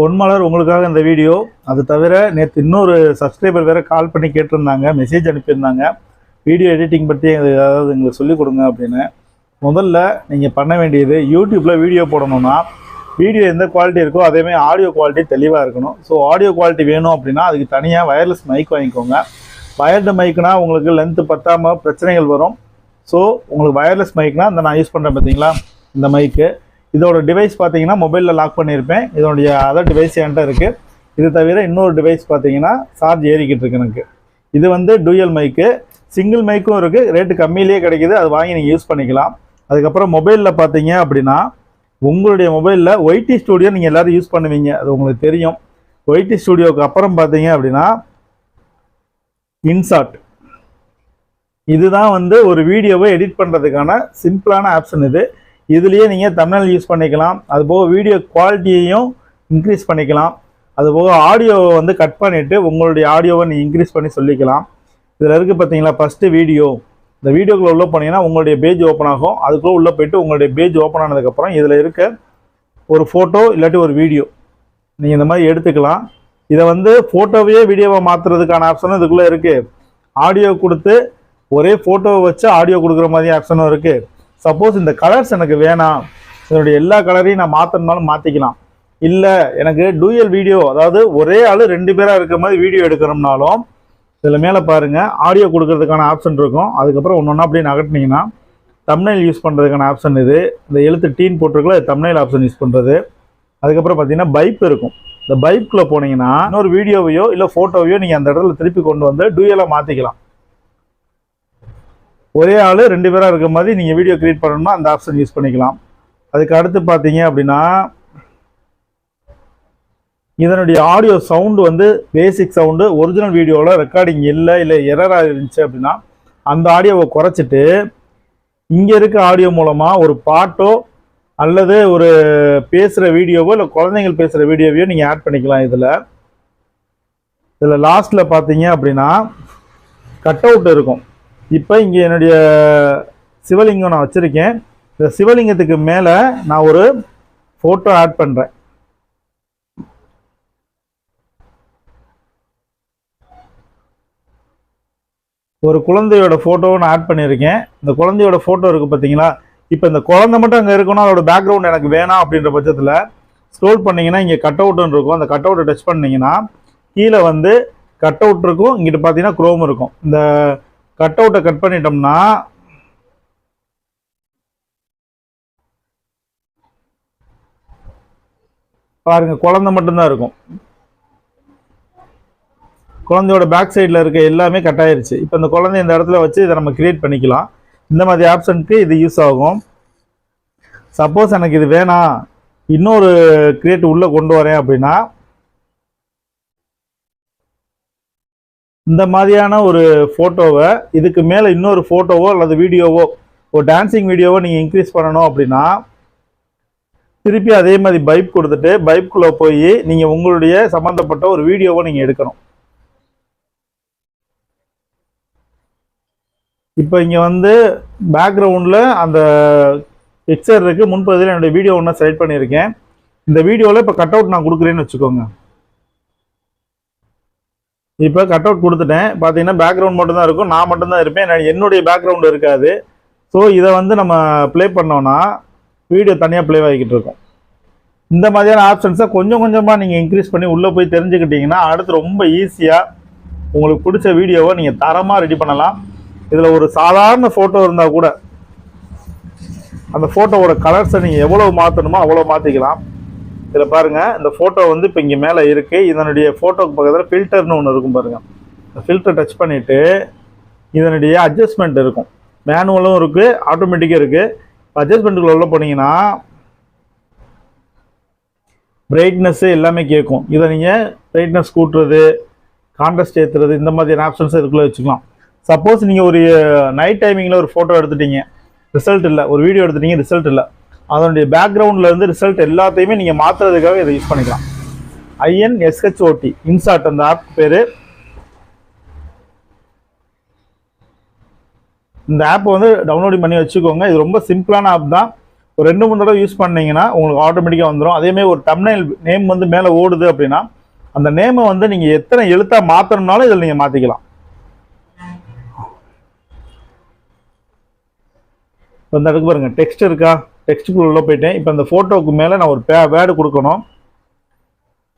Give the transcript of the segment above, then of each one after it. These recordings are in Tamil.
பொன்மலர் உங்களுக்காக இந்த வீடியோ. அது தவிர நேற்று இன்னொரு சப்ஸ்கிரைபர் வேறு கால் பண்ணி கேட்டிருந்தாங்க மெசேஜ் அனுப்பியிருந்தாங்க. வீடியோ எடிட்டிங் பற்றி ஏதாவது எங்களுக்கு சொல்லிக் கொடுங்க அப்படின்னு. முதல்ல நீங்கள் பண்ண வேண்டியது யூடியூப்பில் வீடியோ போடணும்னா வீடியோ எந்த குவாலிட்டி இருக்கோ அதேமாதிரி ஆடியோ குவாலிட்டி தெளிவாக இருக்கணும். ஸோ ஆடியோ குவாலிட்டி வேணும் அப்படின்னா அதுக்கு தனியாக வயர்லெஸ் மைக் வாங்கிக்கோங்க. வயர்டு மைக்னால் உங்களுக்கு லென்த்து பத்தாமல் பிரச்சனைகள் வரும். ஸோ உங்களுக்கு வயர்லெஸ் மைக்னால் இந்த நான் யூஸ் பண்ணுறேன் பார்த்தீங்களா இந்த மைக்கு இதோட டிவைஸ் பார்த்தீங்கன்னா மொபைலில் லாக் பண்ணியிருப்பேன். இதோடைய அதர் டிவைஸ் என்கிட்ட இருக்குது இது தவிர இன்னொரு டிவைஸ் பார்த்தீங்கன்னா சார்ஜ் ஏறிக்கிட்டு இருக்கு எனக்கு. இது வந்து டூயல் மைக்கு சிங்கிள் மைக்கும் இருக்குது ரேட்டு கம்மியிலேயே கிடைக்கிது. அது வாங்கி நீங்கள் யூஸ் பண்ணிக்கலாம். அதுக்கப்புறம் மொபைலில் பார்த்தீங்க அப்படின்னா உங்களுடைய மொபைலில் ஒய்டி ஸ்டூடியோ நீங்கள் எல்லோரும் யூஸ் பண்ணுவீங்க. அது உங்களுக்கு தெரியும். ஒய்டி ஸ்டூடியோவுக்கு அப்புறம் பார்த்தீங்க அப்படின்னா இன்சாட் இதுதான் வந்து ஒரு வீடியோவை எடிட் பண்ணுறதுக்கான சிம்பிளான ஆப்ஷன் இது. இதுலேயே நீங்கள் தமிழ் யூஸ் பண்ணிக்கலாம். அதுபோக வீடியோ குவாலிட்டியையும் இன்க்ரீஸ் பண்ணிக்கலாம். அதுபோக ஆடியோவை வந்து கட் பண்ணிவிட்டு உங்களுடைய ஆடியோவை நீங்கள் இன்க்ரீஸ் பண்ணி சொல்லிக்கலாம். இதில் இருக்குது பார்த்தீங்களா ஃபஸ்ட்டு வீடியோ இந்த வீடியோக்குள்ளே உள்ளே போனீங்கன்னா உங்களுடைய பேஜ் ஓப்பன் ஆகும். அதுக்குள்ளே உள்ளே போயிட்டு உங்களுடைய பேஜ் ஓப்பன் ஆனதுக்கப்புறம் இதில் இருக்க ஒரு ஃபோட்டோ இல்லாட்டி ஒரு வீடியோ நீங்கள் இந்த மாதிரி எடுத்துக்கலாம். இதை வந்து ஃபோட்டோவையே வீடியோவை மாற்றுறதுக்கான ஆப்ஷனும் இதுக்குள்ளே இருக்குது ஆடியோ கொடுத்து ஒரே ஃபோட்டோவை வச்சு ஆடியோ கொடுக்குற மாதிரி ஆப்ஷனும் இருக்குது சப்போஸ் இந்த கலர்ஸ் எனக்கு வேணாம். இதனுடைய எல்லா கலரையும் நான் மாற்றணுனாலும் மாற்றிக்கலாம் இல்லை எனக்கு டூயல் வீடியோ அதாவது ஒரே ஆள் ரெண்டு பேராக இருக்கிற மாதிரி வீடியோ எடுக்கிறோம்னாலும் இதில் மேலே பாருங்கள் ஆடியோ கொடுக்கறதுக்கான ஆப்ஷன் இருக்கும். அதுக்கப்புறம் ஒன்று ஒன்றா அப்படியே நகட்டினீங்கன்னா தம்னைல் யூஸ் பண்ணுறதுக்கான ஆப்ஷன் இது. இந்த எழுத்து டீன் போட்டிருக்கல தம்னைல் ஆப்ஷன் யூஸ் பண்ணுறது அதுக்கப்புறம் பார்த்தீங்கன்னா பைப் இருக்கும். இந்த பைப்பில் போனீங்கன்னா இன்னொரு வீடியோவையோ இல்லை ஃபோட்டோவையோ நீங்கள் அந்த இடத்துல திருப்பி கொண்டு வந்து டூயலாக மாற்றிக்கலாம் ஒரே ஆள் ரெண்டு பேராக இருக்கிற மாதிரி நீங்கள் வீடியோ க்ரியேட் பண்ணணும்னா அந்த ஆப்ஷன் யூஸ் பண்ணிக்கலாம். அதுக்கு அடுத்து பார்த்தீங்க அப்படின்னா இதனுடைய ஆடியோ சவுண்டு வந்து பேசிக் சவுண்டு ஒரிஜினல் வீடியோவில் ரெக்கார்டிங் இல்லை இல்லை எரராக இருந்துச்சு அப்படின்னா அந்த ஆடியோவை குறைச்சிட்டு இங்கே இருக்க ஆடியோ மூலமாக ஒரு பாட்டோ அல்லது ஒரு பேசுகிற வீடியோவோ இல்லை குழந்தைங்கள் பேசுகிற வீடியோவையோ நீங்கள் ஆட் பண்ணிக்கலாம் இதில். இதில் லாஸ்ட்டில் பார்த்தீங்க அப்படின்னா கட் அவுட் இருக்கும். இப்போ இங்கே என்னுடைய சிவலிங்கம் நான் வச்சுருக்கேன். இந்த சிவலிங்கத்துக்கு மேலே நான் ஒரு ஃபோட்டோ ஆட் பண்ணுறேன் ஒரு குழந்தையோட ஃபோட்டோவை நான் ஆட் பண்ணியிருக்கேன் இந்த குழந்தையோட ஃபோட்டோ இருக்குது பார்த்தீங்களா இப்போ இந்த குழந்தை மட்டும் அங்கே இருக்கணும் அதோட பேக்ரவுண்ட் எனக்கு வேணாம் அப்படின்ற பட்சத்தில் ஸ்க்ரோல் பண்ணிங்கன்னா இங்கே கட் அவுட்னு இருக்கும். அந்த கட் அவுட்டை டச் பண்ணிங்கன்னா கீழே வந்து கட் அவுட் இருக்கும் இங்கிட்டு பார்த்தீங்கன்னா குரோம் இருக்கும் இந்த கட் அவுட்டை கட் பண்ணிட்டோம்னா பாருங்க குழந்தை மட்டும்தான் இருக்கும். குழந்தையோட பேக் சைடில் இருக்க எல்லாமே கட் ஆயிருச்சு. இப்போ இந்த குழந்தை இந்த இடத்துல வச்சு இதை நம்ம கிரியேட் பண்ணிக்கலாம். இந்த மாதிரி ஆப்ஷனுக்கு இது யூஸ் ஆகும். சப்போஸ் எனக்கு இது வேணாம். இன்னொரு கிரியேட் உள்ளே கொண்டு வரேன் அப்படின்னா இந்த மாதிரியான ஒரு ஃபோட்டோவை இதுக்கு மேலே இன்னொரு ஃபோட்டோவோ அல்லது வீடியோவோ ஒரு டான்சிங் வீடியோவோ நீங்கள் இன்க்ரீஸ் பண்ணணும் அப்படின்னா திருப்பி அதே மாதிரி பைப் கொடுத்துட்டு பைப்புக்குள்ளே போய் நீங்கள் உங்களுடைய சம்மந்தப்பட்ட ஒரு வீடியோவை நீங்கள் எடுக்கணும். இப்போ இங்கே வந்து பேக்ரவுண்டில் அந்த பிக்சர் இருக்குது முன்பதில் என்னுடைய வீடியோ ஒன்று செலக்ட் பண்ணியிருக்கேன். இந்த வீடியோவில் இப்போ கட் அவுட் நான் கொடுக்குறேன்னு வச்சுக்கோங்க. இப்போ கட் அவுட் கொடுத்துட்டேன். பார்த்தீங்கன்னா பேக்ரவுண்ட் மட்டும்தான் இருக்கும். நான் மட்டும்தான் இருப்பேன். என்னுடைய பேக்ரவுண்ட் இருக்காது. ஸோ இதை வந்து நம்ம ப்ளே பண்ணோன்னா வீடியோ தனியாக ப்ளே ஆகிக்கிட்டு இருக்கும். இந்த மாதிரியான ஆப்ஷன்ஸை கொஞ்சம் கொஞ்சமாக நீங்கள் இன்க்ரீஸ் பண்ணி உள்ளே போய் தெரிஞ்சுக்கிட்டிங்கன்னா அடுத்து ரொம்ப ஈஸியாக உங்களுக்கு பிடிச்ச வீடியோவை நீங்கள் தரமாக ரெடி பண்ணலாம். இதில் ஒரு சாதாரண ஃபோட்டோ இருந்தால் கூட அந்த ஃபோட்டோவோட கலர்ஸை நீங்கள் எவ்வளோ மாற்றணுமோ அவ்வளோ மாற்றிக்கலாம் இதில் பாருங்கள் இந்த ஃபோட்டோ வந்து இப்போ இங்கே மேலே இருக்குது இதனுடைய ஃபோட்டோக்கு பக்கத்தில் ஃபில்டர்னு ஒன்று இருக்கும் பாருங்கள் இந்த ஃபில்டர் டச் பண்ணிவிட்டு இதனுடைய அட்ஜஸ்ட்மெண்ட் இருக்கும். மேனுவலும் இருக்குது ஆட்டோமேட்டிக்காக இருக்குது இப்போ அட்ஜஸ்ட்மெண்ட்டுக்குள்ள உள்ள போனீங்கன்னா பிரைட்னஸ்ஸு எல்லாமே கேட்கும். இதை நீங்கள் பிரைட்னஸ் கூட்டுறது கான்ட்ரஸ்ட் ஏற்றுறது இந்த மாதிரியான ஆப்ஷன்ஸ் இதுக்குள்ளே வச்சுக்கலாம். சப்போஸ் நீங்கள் ஒரு நைட் டைமிங்கில் ஒரு ஃபோட்டோ எடுத்துட்டீங்க. ரிசல்ட் இல்லை. ஒரு வீடியோ எடுத்துட்டீங்க ரிசல்ட் இல்லை. அதனுடைய பேக்ரவுண்டில் இருந்து ரிசல்ட் எல்லாத்தையுமே நீங்கள் மாற்றுறதுக்காக இதை யூஸ் பண்ணிக்கலாம். ஐஎன் எஸ்ஹெச்ஓடி இன்சாட் அந்த ஆப் பேர். இந்த ஆப் வந்து டவுன்லோட் பண்ணி வச்சுக்கோங்க. இது ரொம்ப சிம்பிளான ஆப் தான். ஒரு ரெண்டு மூணு தடவை யூஸ் பண்ணிங்கன்னா உங்களுக்கு ஆட்டோமேட்டிக்காக வந்துடும் அதேமாதிரி ஒரு டம்னைல் நேம் வந்து மேலே ஓடுது அப்படின்னா அந்த நேமை வந்து நீங்கள் எத்தனை எழுத்தாக மாற்றணும்னாலும் இதில் நீங்கள் மாற்றிக்கலாம் இப்போ இந்த இடத்துக்கு பாருங்கள் டெக்ஸ்ட் இருக்கா? டெக்ஸ்ட்டுக்குள்ள போயிட்டேன். இப்போ இந்த ஃபோட்டோவுக்கு மேலே நான் ஒரு பே வேர்டு கொடுக்கணும்.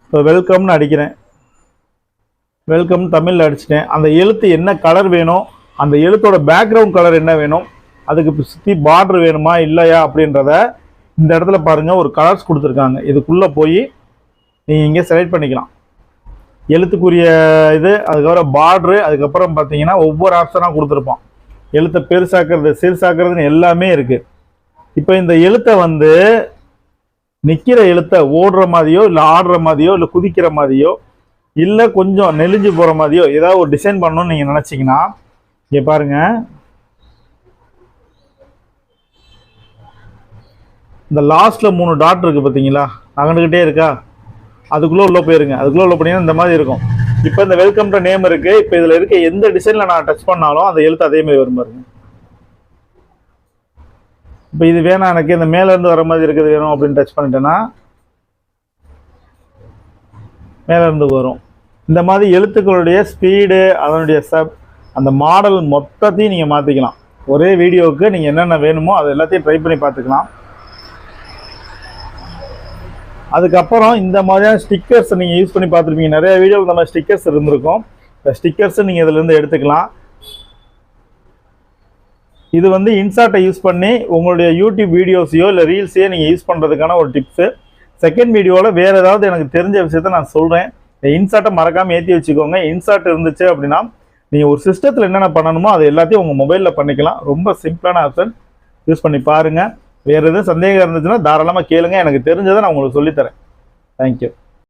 இப்போ வெல்கம்னு அடிக்கிறேன். வெல்கம் தமிழில் அடிச்சிட்டேன். அந்த எழுத்து என்ன கலர் வேணும்? அந்த எழுத்தோட பேக்ரவுண்ட் கலர் என்ன வேணும்? அதுக்கு சுற்றி பார்டர் வேணுமா? இல்லையா? அப்படின்றத இந்த இடத்துல பாருங்கள் ஒரு கலர்ஸ் கொடுத்துருக்காங்க. இதுக்குள்ளே போய் நீங்கள் இங்கே செலக்ட் பண்ணிக்கலாம். எழுத்துக்குரிய இது அதுக்கப்புறம் பார்ட்ரு அதுக்கப்புறம் பார்த்தீங்கன்னா ஒவ்வொரு ஆப்ஷனாக கொடுத்துருப்போம் எழுத்தை பெருசாக்குறது சிறுசாக்குறதுன்னு எல்லாமே இருக்குது இப்போ இந்த எழுத்தை வந்து நிற்கிற எழுத்தை ஓடுற மாதிரியோ இல்லை ஆடுற மாதிரியோ இல்லை குதிக்கிற மாதிரியோ இல்லை கொஞ்சம் நெளிஞ்சு போகிற மாதிரியோ ஏதாவது ஒரு டிசைன் பண்ணணும்னு நீங்கள் நினச்சிங்கன்னா இங்கே பாருங்க. இந்த லாஸ்ட்டில் மூணு டாட் இருக்குது பார்த்தீங்களா நகண்டுக்கிட்டே இருக்கா? அதுக்குள்ளே உள்ள போயிருங்க. அதுக்குள்ளே உள்ள போனீங்கன்னா இந்த மாதிரி இருக்கும். இப்போ இந்த வெல்கம்ன்ற நேம் இருக்குது இப்போ இதில் இருக்க எந்த டிசைனில் நான் டச் பண்ணாலும் அந்த எழுத்து அதே மாதிரி வரும் பாருங்கள் இப்போ இது வேணாம் எனக்கு இந்த மேலேருந்து வர மாதிரி இருக்குது வேணும் அப்படின்னு டச் பண்ணிட்டேன்னா மேலேருந்து வரும். இந்த மாதிரி எழுத்துக்களுடைய ஸ்பீடு அதனுடைய சப் அந்த மாடல் மொத்தத்தையும் நீங்கள் மாற்றிக்கலாம் ஒரே வீடியோவுக்கு நீங்கள் என்னென்ன வேணுமோ அது எல்லாத்தையும் ட்ரை பண்ணி பார்த்துக்கலாம். அதுக்கப்புறம் இந்த மாதிரியான ஸ்டிக்கர்ஸ் நீங்கள் யூஸ் பண்ணி பார்த்துருப்பீங்க. நிறைய வீடியோவில் இந்த மாதிரி ஸ்டிக்கர்ஸ் இருந்திருக்கும். இந்த ஸ்டிக்கர்ஸும் நீங்கள் இதிலேருந்து எடுத்துக்கலாம். இது வந்து இன்சார்ட்டை யூஸ் பண்ணி உங்களுடைய யூடியூப் வீடியோஸையோ இல்லை ரீல்ஸையோ நீங்கள் யூஸ் பண்ணுறதுக்கான ஒரு டிப்ஸு. செகண்ட் வீடியோவில் வேறு ஏதாவது எனக்கு தெரிஞ்ச விஷயத்த நான் சொல்கிறேன் இந்த இன்சார்ட்டை மறக்காமல் ஏற்றி வச்சுக்கோங்க. இன்சார்ட் இருந்துச்சு அப்படின்னா நீங்கள் ஒரு சிஸ்டத்தில் என்னென்ன பண்ணணுமோ அது எல்லாத்தையும் உங்கள் மொபைலில் பண்ணிக்கலாம். ரொம்ப சிம்பிளான ஆப்ஷன். யூஸ் பண்ணி பாருங்கள் வேறு எதுவும் சந்தேகம் இருந்துச்சுன்னா தாராளமாக கேளுங்க. எனக்கு தெரிஞ்சதை நான் உங்களுக்கு சொல்லித்தரேன் தேங்க்யூ